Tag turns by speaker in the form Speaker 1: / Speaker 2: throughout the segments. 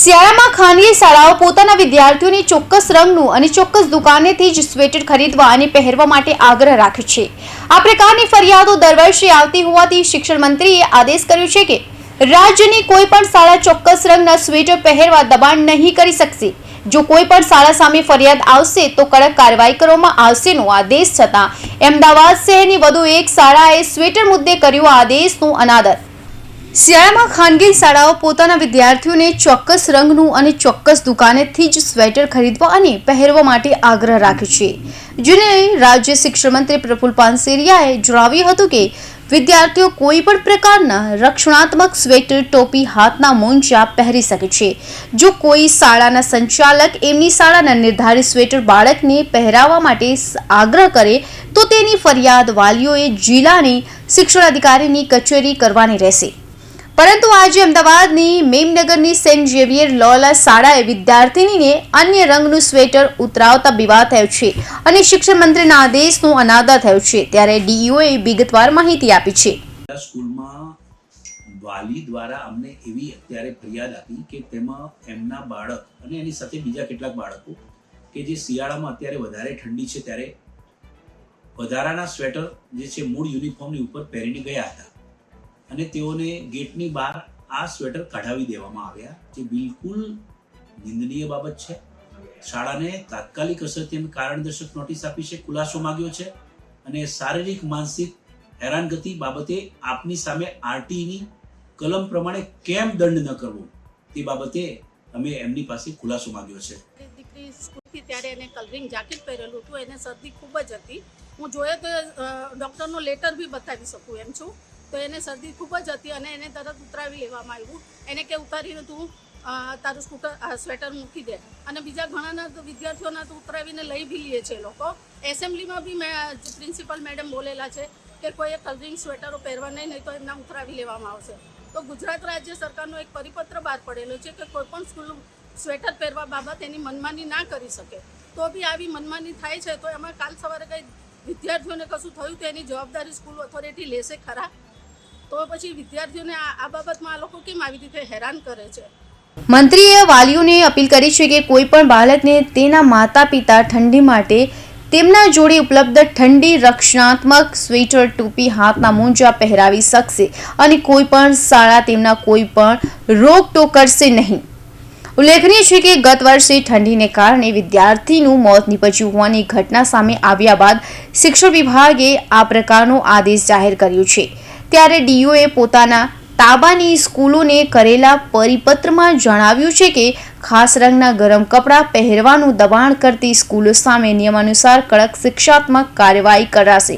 Speaker 1: શિયાળામાં ખાનગી શાળાઓ પોતાના વિદ્યાર્થીઓને ચોક્કસ રંગનું અને ચોક્કસ દુકાનેથી જ સ્વેટર ખરીદવા અને પહેરવા માટે આગ્રહ રાખે છે. આ પ્રકારની ફરિયાદો દર વર્ષે આવતી હોવાથી શિક્ષણ મંત્રીએ આદેશ કર્યો છે કે, રાજ્યની કોઈ પણ શાળા ચોક્કસ રંગના સ્વેટર પહેરવા દબાણ નહીં કરી શકશે. જો કોઈ પણ શાળા સામે ફરિયાદ આવશે તો કડક કાર્યવાહી કરવામાં આવશેનો આદેશ છતાં, અમદાવાદ શહેરની વધુ એક શાળાએ સ્વેટર મુદ્દે કર્યો આદેશનું અનાદર. શિયાળામાં ખાનગી શાળાઓ પોતાના વિદ્યાર્થીઓને ચોક્કસ રંગનું અને ચોક્કસ દુકાનેથી જ સ્વેટર ખરીદવા અને પહેરવા માટે આગ્રહ રાખે છે. જેને રાજ્ય શિક્ષણ મંત્રી પ્રફુલ પાનસેરિયાએ જણાવ્યું હતું કે, વિદ્યાર્થીઓ કોઈ પણ પ્રકારના રક્ષણાત્મક સ્વેટર, ટોપી, હાથના મોંચા પહેરી શકે છે. જો કોઈ શાળાના સંચાલક એમની શાળાના નિર્ધારિત સ્વેટર બાળકને પહેરાવવા માટે આગ્રહ કરે, તો તેની ફરિયાદ વાલીઓએ જિલ્લાની શિક્ષણ અધિકારીની કચેરી કરવાની રહેશે. પરંતુ આજે અમદાવાદની મેમનગરની સેન્ટ ઝેવિયર લોલા શાળાએ વિદ્યાર્થિનીને અન્ય રંગનું સ્વેટર ઉતરાવતા વિવાદ થયો છે અને શિક્ષણ મંત્રીના આદેશનો અનાદર થયો છે. ત્યારે ડીઈઓએ વિગતવાર માહિતી આપી છે.
Speaker 2: સ્કૂલમાં વાલી દ્વારા અમને એવી અત્યારે ફરિયાદ આપી કે તેમાં એમના બાળક અને એની સાથે બીજા કેટલાક બાળકો કે જે શિયાળામાં અત્યારે વધારે ઠંડી છે, ત્યારે વધારાના સ્વેટર જે છે મૂળ યુનિફોર્મની ઉપર પહેરીને ગયા હતા. અને તેઓને ગેટની બહાર આ સ્વેટર કઢાવી દેવામાં આવ્યા, જે બિલકુલ નિંદનીય બાબત છે. શાળાને તાત્કાલિક અસરથી અમે કારણદર્શક નોટિસ આપી છે, ખુલાસો માંગ્યો છે અને શારીરિક, માનસિક હેરાનગતિ બાબતે આપની સામે આરટીની કલમ પ્રમાણે કેમ દંડ ન કરવો તે બાબતે અમે એમની પાસે ખુલાસો માંગ્યો છે.
Speaker 3: દીકરી સ્કૂલથી ત્યારે એને કલરિંગ જાકેટ પહેરેલું હતું, એને શરદી ખૂબ જ હતી. હું જોઈએ તો ડૉક્ટરનો લેટર બી બતાવી શકું એમ છું. તો એને શરદી ખૂબ જ હતી અને એને તરત ઉતરાવી લેવામાં આવ્યું. એને કે ઉતારીને તું તારું સ્કૂટર સ્વેટર મૂકી દે. અને બીજા ઘણાના વિદ્યાર્થીઓના તો ઉતરાવીને લઈ બી લે છે લોકો. એસેમ્બલીમાં બી મેં પ્રિન્સિપલ મેડમ બોલેલા છે કે કોઈએ કલરિંગ સ્વેટરો પહેરવા નહીં નહીં તો એમના ઉતરાવી લેવામાં આવશે. તો ગુજરાત રાજ્ય સરકારનો એક પરિપત્ર બહાર પડેલો છે કે કોઈપણ સ્કૂલ સ્વેટર પહેરવા બાબત એની મનમાની ના કરી શકે. તો બી આવી મનમાની થાય છે તો એમાં કાલ સવારે કંઈ વિદ્યાર્થીઓને કશું થયું તો એની જવાબદારી સ્કૂલ ઓથોરિટી લેશે ખરા? તો પછી વિદ્યાર્થીઓને આ બાબતમાં આ લોકો કેમ આવી રીતે હેરાન કરે છે?
Speaker 1: મંત્રીએ વાલીઓને અપીલ કરી છે કે કોઈ પણ બાળકને તેના માતા પિતા ઠંડી માટે તેમના જોડે ઉપલબ્ધ ઠંડી રક્ષણાત્મક સ્વેટર, ટોપી, હાથના મોજા પહેરાવી શકશે અને કોઈ પણ શાળા તેમના કોઈ પણ રોકટોક કરશે નહીં. ઉલ્લેખનીય છે કે ગત વર્ષે ઠંડીને કારણે વિદ્યાર્થીનું મોત નીપજ્યું હોવાની ઘટના સામે આવ્યા બાદ શિક્ષણ વિભાગે આ પ્રકારનો આદેશ જાહેર કર્યો છે. ત્યારે ડીઓએ પોતાના તાબાની સ્કૂલોને કરેલા પરિપત્રમાં જણાવ્યું છે કે ખાસ રંગના ગરમ કપડાં પહેરવાનું દબાણ કરતી સ્કૂલો સામે નિયમાનુસાર કડક શિક્ષાત્મક કાર્યવાહી કરાશે.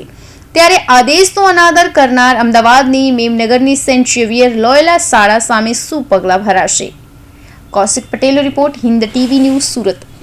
Speaker 1: ત્યારે આદેશનો અનાદર કરનાર અમદાવાદની મેમનગરની સેન્ટ ઝેવિયર લોયલા શાળા સામે શું પગલાં ભરાશે? કૌશિક પટેલનો report Hind TV news Surat.